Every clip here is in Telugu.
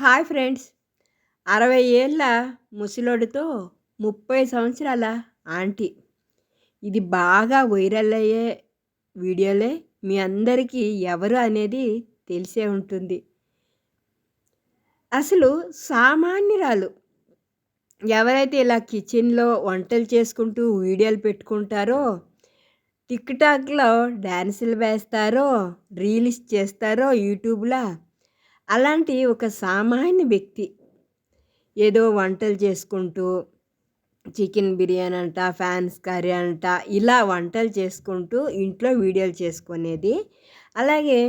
Hi friends. అరవై ఏళ్ళ ముసలోడితో ముప్పై సంవత్సరాల ఆంటీ. ఇది బాగా వైరల్ అయ్యే వీడియోలే మీ అందరికీ ఎవరు అనేది తెలిసే ఉంటుంది. అసలు సామాన్యురాలు ఎవరైతే ఇలా కిచెన్లో వంటలు చేసుకుంటూ వీడియోలు పెట్టుకుంటారో టిక్ టాక్లో డ్యాన్సులు వేస్తారో రీల్స్ చేస్తారో యూట్యూబ్లో అలాంటి ఒక సామాన్య వ్యక్తి ఏదో వంటలు చేసుకుంటూ చికెన్ బిర్యానీ అంట ఫ్యాన్స్ కర్రీ అంట ఇలా వంటలు చేసుకుంటూ ఇంట్లో వీడియోలు చేసుకునేది. అలాగే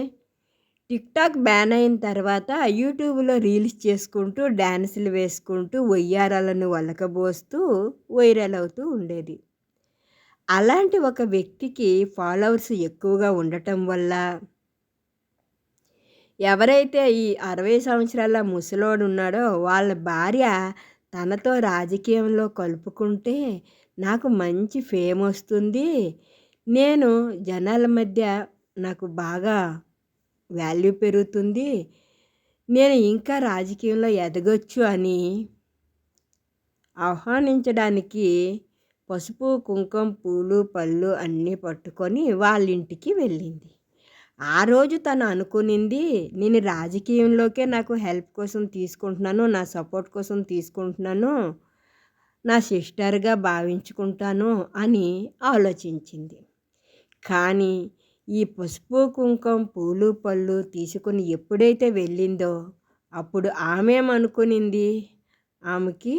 టిక్టాక్ బ్యాన్ అయిన తర్వాత యూట్యూబ్లో రీల్స్ చేసుకుంటూ డ్యాన్సులు వేసుకుంటూ వయ్యారాలను వలకబోస్తూ వైరల్ అవుతూ ఉండేది. అలాంటి ఒక వ్యక్తికి ఫాలోవర్స్ ఎక్కువగా ఉండటం వల్ల ఎవరైతే ఈ అరవై సంవత్సరాల ముసలోడు ఉన్నాడో వాళ్ళ భార్య తనతో రాజకీయంలో కలుపుకుంటే నాకు మంచి ఫేమ్ వస్తుంది. నేను జనాల మధ్య నాకు బాగా వాల్యూ పెరుగుతుంది. నేను ఇంకా రాజకీయంలో ఎదగొచ్చు అని ఆహ్వానించడానికి పసుపు కుంకుమ పూలు పళ్ళు అన్నీ పట్టుకొని వాళ్ళ ఇంటికి వెళ్ళింది. ఆ రోజు తను అనుకునింది నేను రాజకీయంలోకే నాకు హెల్ప్ కోసం తీసుకుంటున్నాను నా సపోర్ట్ కోసం తీసుకుంటున్నాను నా సిస్టర్గా భావించుకుంటాను అని ఆలోచించింది. కానీ ఈ పసుపు కుంకుమ పూలు పళ్ళు తీసుకుని ఎప్పుడైతే వెళ్ళిందో అప్పుడు ఆమె ఏమనుకునింది? ఆమెకి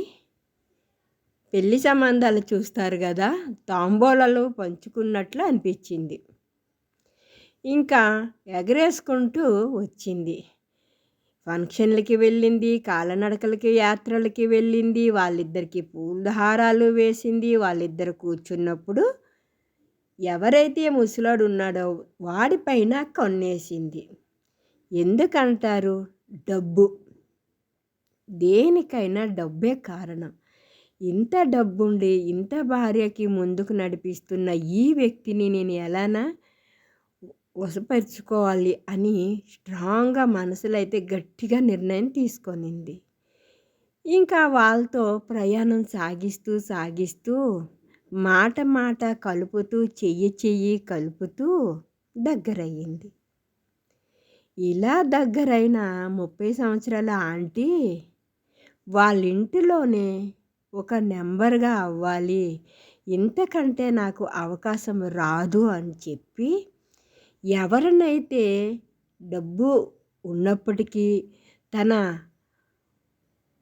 పెళ్ళి సంబంధాలు చూస్తారు కదా తాంబూలాలు పంచుకున్నట్లు అనిపించింది. ఇంకా ఎగరేసుకుంటూ వచ్చింది. ఫంక్షన్లకి వెళ్ళింది కాలనడకలకి యాత్రలకి వెళ్ళింది వాళ్ళిద్దరికి పూలహారాలు వేసింది వాళ్ళిద్దరు కూర్చున్నప్పుడు ఎవరైతే ముసలాడు ఉన్నాడో వాడిపైన కొన్నేసింది. ఎందుకంటారు? డబ్బు. దేనికైనా డబ్బే కారణం. ఇంత డబ్బుండి ఇంత భార్యకి ముందుకు నడిపిస్తున్న ఈ వ్యక్తిని నేను ఎలానా వశపరుచుకోవాలి అని స్ట్రాంగ్గా మనసులో అయితే గట్టిగా నిర్ణయం తీసుకొనింది. ఇంకా వాళ్ళతో ప్రయాణం సాగిస్తూ సాగిస్తూ మాట మాట కలుపుతూ చెయ్యి చెయ్యి కలుపుతూ దగ్గరయ్యింది. ఇలా దగ్గరైన ముప్పై సంవత్సరాల ఆంటీ వాళ్ళ ఇంటిలోనే ఒక నెంబర్గా అవ్వాలి ఇంతకంటే నాకు అవకాశం రాదు అని చెప్పి ఎవరినైతే డబ్బు ఉన్నప్పటికీ తన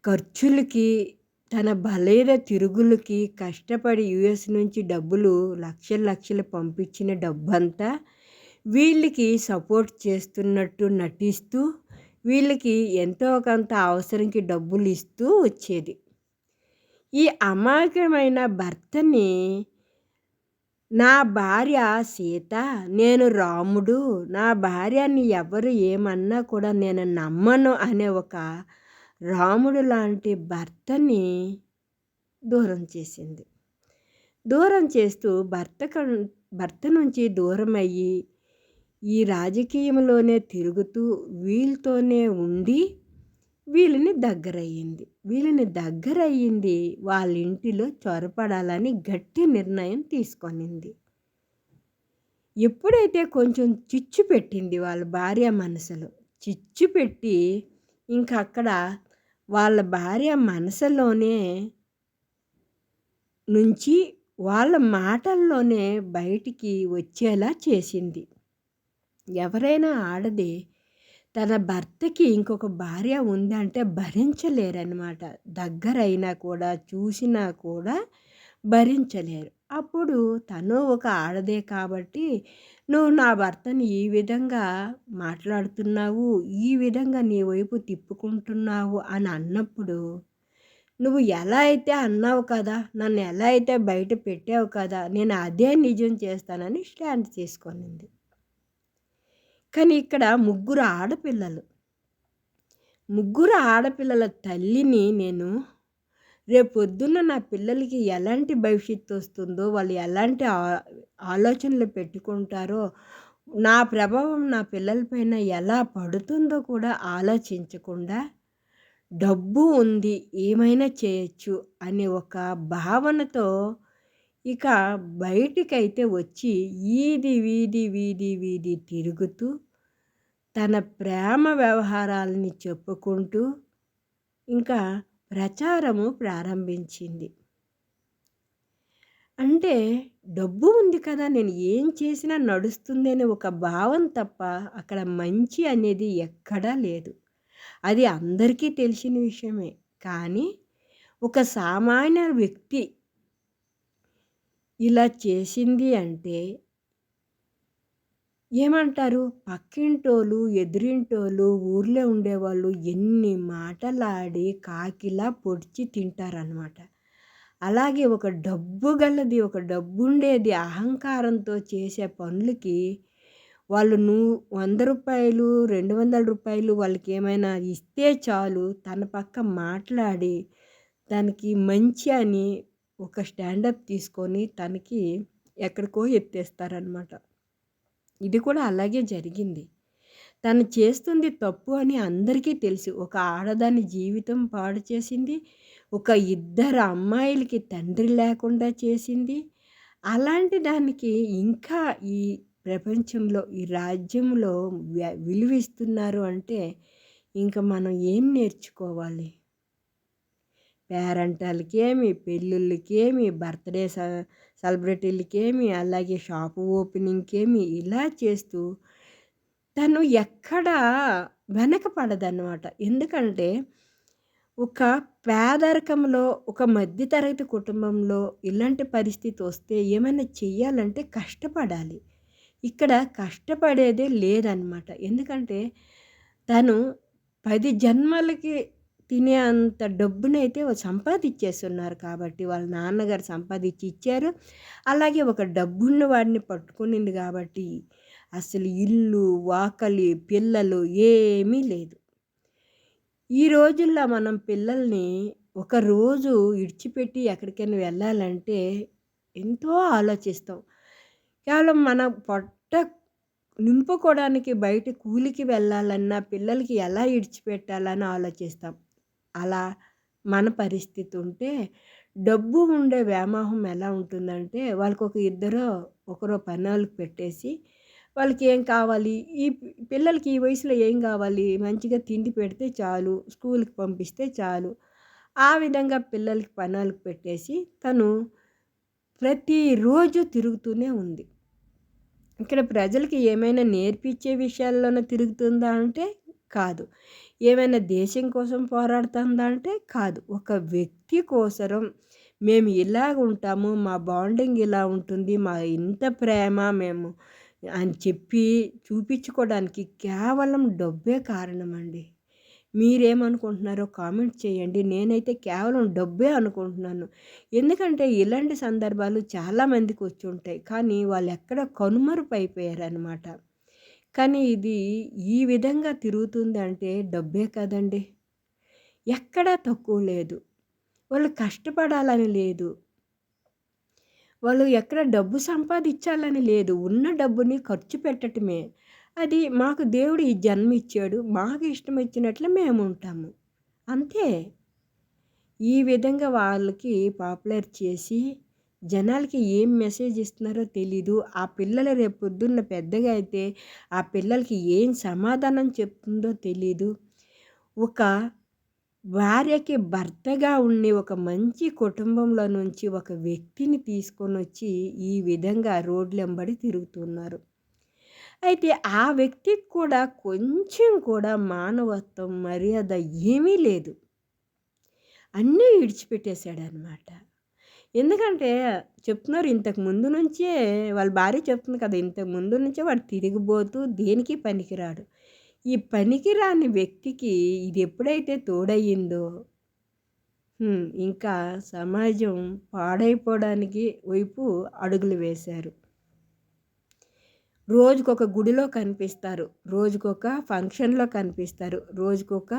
ఖర్చులకి తన బలైన తిరుగులకి కష్టపడి యుఎస్ నుంచి డబ్బులు లక్షల లక్షలు పంపించిన డబ్బంతా వీళ్ళకి సపోర్ట్ చేస్తున్నట్టు నటిస్తూ వీళ్ళకి ఎంతో కొంత అవసరంకి డబ్బులు ఇస్తూ వచ్చేది. ఈ అమాయకమైన భర్తని నా భార్య సీత నేను రాముడు. నా భార్యని ఎవరు ఏమన్నా కూడా నేను నమ్మను అనే ఒక రాముడు లాంటి భర్తని దూరం చేసింది. దూరం చేస్తూ భర్త భర్త నుంచి దూరం అయ్యి ఈ రాజకీయంలోనే తిరుగుతూ వీళ్ళతోనే ఉండి వీళ్ళని దగ్గరయ్యింది. వీళ్ళని దగ్గరయ్యింది వాళ్ళ ఇంటిలో చొరపడాలని గట్టి నిర్ణయం తీసుకొనింది. ఎప్పుడైతే కొంచెం చిచ్చు పెట్టింది వాళ్ళ భార్య మనసులో చిచ్చు పెట్టి ఇంకా అక్కడ వాళ్ళ భార్య మనసులోనే నుంచి వాళ్ళ మాటల్లోనే బయటికి వచ్చేలా చేసింది. ఎవరైనా ఆడది తన భర్తకి ఇంకొక భార్య ఉందంటే భరించలేరనమాట దగ్గరైనా కూడా చూసినా కూడా భరించలేరు. అప్పుడు తను ఒక ఆడదే కాబట్టి నువ్వు నా భర్తని ఈ విధంగా మాట్లాడుతున్నావు ఈ విధంగా నీ వైపు తిప్పుకుంటున్నావు అని అన్నప్పుడు నువ్వు ఎలా అయితే అన్నావు కదా నన్ను ఎలా అయితే బయట పెట్టావు కదా నేను అదే నిజం చేస్తానని స్టాండ్ తీసుకొనింది. కానీ ఇక్కడ ముగ్గురు ఆడపిల్లలు. ముగ్గురు ఆడపిల్లల తల్లిని నేను రేపొద్దున్న నా పిల్లలకి ఎలాంటి భవిష్యత్తు వస్తుందో వాళ్ళు ఎలాంటి ఆలోచనలు పెట్టుకుంటారో నా ప్రభావం నా పిల్లలపైన ఎలా పడుతుందో కూడా ఆలోచించకుండా డబ్బు ఉంది ఏమైనా చేయొచ్చు అనే ఒక భావనతో ఇక బయటికైతే వచ్చి ఈది వీధి వీధి వీధి తిరుగుతూ తన ప్రేమ వ్యవహారాలని చెప్పుకుంటూ ఇంకా ప్రచారము ప్రారంభించింది. అంటే డబ్బు ఉంది కదా నేను ఏం చేసినా నడుస్తుంది అనే ఒక భావం తప్ప అక్కడ మంచి అనేది ఎక్కడా లేదు. అది అందరికీ తెలిసిన విషయమే. కానీ ఒక సామాన్య వ్యక్తి ఇలా చేసింది అంటే ఏమంటారు? పక్కింటోళ్ళు ఎదురింటోళ్ళు ఊర్లో ఉండేవాళ్ళు ఎన్ని మాటలాడి కాకిలా పొడిచి తింటారనమాట అలాగే ఒక డబ్బు గలది ఒక డబ్బు ఉండేది అహంకారంతో చేసే పనులకి వాళ్ళు నువ్వు వంద రూపాయలు రెండు వందల రూపాయలు వాళ్ళకి ఏమైనా ఇస్తే చాలు తన పక్క మాట్లాడి దానికి మంచి అని ఒక స్టాండప్ తీసుకొని తనకి ఎక్కడికో ఎత్తేస్తారనమాట ఇది కూడా అలాగే జరిగింది. తను చేస్తుంది తప్పు అని అందరికీ తెలుసు. ఒక ఆడదాని జీవితం పాడు చేసింది. ఒక ఇద్దరు అమ్మాయిలకి తండ్రి లేకుండా చేసింది. అలాంటి దానికి ఇంకా ఈ ప్రపంచంలో ఈ రాజ్యంలో విలువిస్తున్నారు అంటే ఇంకా మనం ఏం నేర్చుకోవాలి? పేరంటాలకేమి పెళ్ళిళ్ళకేమి బర్త్డే సెలబ్రిటీలకేమి అలాగే షాపు ఓపెనింగ్కేమి ఇలా చేస్తూ తను ఎక్కడ వెనకపడదన్నమాట. ఎందుకంటే ఒక పేదరికంలో ఒక మధ్యతరగతి కుటుంబంలో ఇలాంటి పరిస్థితి వస్తే ఏమైనా చెయ్యాలంటే కష్టపడాలి. ఇక్కడ కష్టపడేదే లేదనమాట ఎందుకంటే తను పది జన్మలకి తినే అంత డబ్బునైతే సంపాదించేస్తున్నారు కాబట్టి వాళ్ళ నాన్నగారు సంపాదించి ఇచ్చారు. అలాగే ఒక డబ్బున్న వాడిని పట్టుకునింది కాబట్టి అసలు ఇల్లు వాకలి పిల్లలు ఏమీ లేదు. ఈ రోజుల్లో మనం పిల్లల్ని ఒకరోజు ఇడిచిపెట్టి ఎక్కడికైనా వెళ్ళాలంటే ఎంతో ఆలోచిస్తాం. కేవలం మన పొట్ట నింపుకోవడానికి బయట కూలికి వెళ్ళాలన్నా పిల్లలకి ఎలా ఇడిచిపెట్టాలని ఆలోచిస్తాం. అలా మన పరిస్థితి ఉంటే డబ్బు ఉండే వ్యామోహం ఎలా ఉంటుందంటే వాళ్ళకి ఒక ఇద్దరు ఒకరో పనులకు పెట్టేసి వాళ్ళకి ఏం కావాలి? ఈ పిల్లలకి ఈ వయసులో ఏం కావాలి? మంచిగా తిండి పెడితే చాలు స్కూల్కి పంపిస్తే చాలు. ఆ విధంగా పిల్లలకి పనులకు పెట్టేసి తను ప్రతిరోజు తిరుగుతూనే ఉంది. ఇక్కడ ప్రజలకి ఏమైనా నేర్పించే విషయాల్లోనే తిరుగుతుందా అంటే కాదు. ఏమైనా దేశం కోసం పోరాడుతుందా అంటే కాదు. ఒక వ్యక్తి కోసరం మేము ఇలా ఉంటాము మా బాండింగ్ ఇలా ఉంటుంది మా ఇంత ప్రేమ మేము అని చెప్పి చూపించుకోవడానికి కేవలం డబ్బే కారణం అండి మీరేమనుకుంటున్నారో కామెంట్ చేయండి. నేనైతే కేవలం డబ్బే అనుకుంటున్నాను. ఎందుకంటే ఇలాంటి సందర్భాలు చాలామందికి వచ్చి ఉంటాయి. కానీ వాళ్ళు ఎక్కడ కనుమరుపు అయిపోయారనమాట కానీ ఇది ఈ విధంగా తిరుగుతుంది అంటే డబ్బే కదండి. ఎక్కడా తక్కువ లేదు. వాళ్ళు కష్టపడాలని లేదు. వాళ్ళు ఎక్కడ డబ్బు సంపాదించాలని లేదు. ఉన్న డబ్బుని ఖర్చు పెట్టడమే అది మాకు దేవుడు ఈ జన్మ ఇచ్చాడు. మాకు ఇష్టం ఇచ్చినట్లు మేము ఉంటాము. అంతే. ఈ విధంగా వాళ్ళకి పాపులర్ చేసి జనాలకి ఏం మెసేజ్ ఇస్తున్నారో తెలీదు. ఆ పిల్లలు రేపొద్దున్న పొద్దున్న పెద్దగా అయితే ఆ పిల్లలకి ఏం సమాధానం చెప్తుందో తెలీదు. ఒక భార్యకి భర్తగా ఉండి ఒక మంచి కుటుంబంలో నుంచి ఒక వ్యక్తిని తీసుకొని వచ్చి ఈ విధంగా రోడ్లెంబడి తిరుగుతున్నారు. అయితే ఆ వ్యక్తికి కూడా కొంచెం కూడా మానవత్వం మర్యాద ఏమీ లేదు. అన్నీ విడిచిపెట్టేశాడనమాట ఎందుకంటే చెప్తున్నారు ఇంతకు ముందు నుంచే వాళ్ళ భార్య చెప్తుంది కదా ఇంతకు ముందు నుంచే వాడు తిరిగిపోతూ దేనికి పనికిరాడు? ఈ పనికిరాని వ్యక్తికి ఇది ఎప్పుడైతే తోడయ్యిందో ఇంకా సమాజం పాడైపోవడానికి వైపు అడుగులు వేశారు. రోజుకొక గుడిలో కనిపిస్తారు రోజుకొక ఫంక్షన్లో కనిపిస్తారు రోజుకొక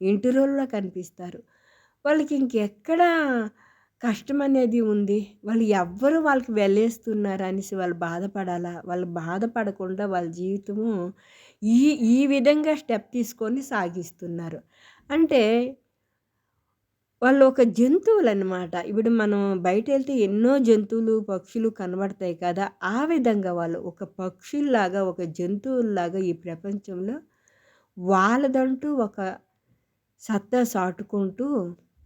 ఇంటి కనిపిస్తారు. వాళ్ళకి ఇంకెక్కడ కష్టం అనేది ఉంది వాళ్ళు ఎవ్వరు వాళ్ళకి వెళ్ళేస్తున్నారు అనేసి వాళ్ళు బాధపడాలా వాళ్ళు బాధపడకుండా వాళ్ళ జీవితము ఈ ఈ విధంగా స్టెప్ తీసుకొని సాగిస్తున్నారు అంటే వాళ్ళు ఒక జంతువులనమాట. ఇప్పుడు మనం బయట వెళ్తే ఎన్నో జంతువులు, పక్షులు కనబడతాయి కదా! ఆ విధంగా వాళ్ళు ఒక పక్షుల్లాగా, ఒక జంతువుల్లాగా ఈ ప్రపంచంలో వాళ్ళదంటూ ఒక సత్తా సాటుకుంటూ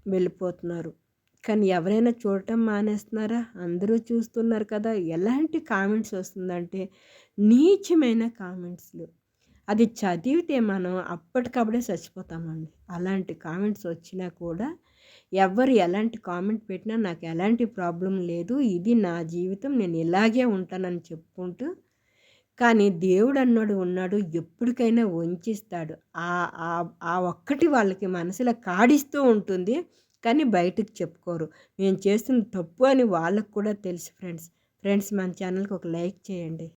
వెళ్ళిపోతున్నారు. కానీ ఎవరైనా చూడటం మానేస్తున్నారా? అందరూ చూస్తున్నారు కదా! ఎలాంటి కామెంట్స్ వస్తుందంటే నీచమైన కామెంట్స్‌లు. అది చదివితే మనం అప్పటికప్పుడే చచ్చిపోతామండి. అలాంటి కామెంట్స్ వచ్చినా కూడా ఎవ్వరు ఎలాంటి కామెంట్ పెట్టినా నాకు ఎలాంటి ప్రాబ్లం లేదు. ఇది నా జీవితం. నేను ఇలాగే ఉంటానని చెప్పుకుంటూ కానీ దేవుడు అన్నాడు ఉన్నాడు. ఎప్పటికైనా వంచిస్తాడు. ఆ ఒక్కటి వాళ్ళకి మనసులో కాడిస్తూ ఉంటుంది. కానీ బయటకు చెప్పుకోరు. మేము చేస్తున్న తప్పు అని వాళ్ళకు కూడా తెలుసు ఫ్రెండ్స్. ఫ్రెండ్స్ మన ఛానల్‌కి ఒక లైక్ చేయండి.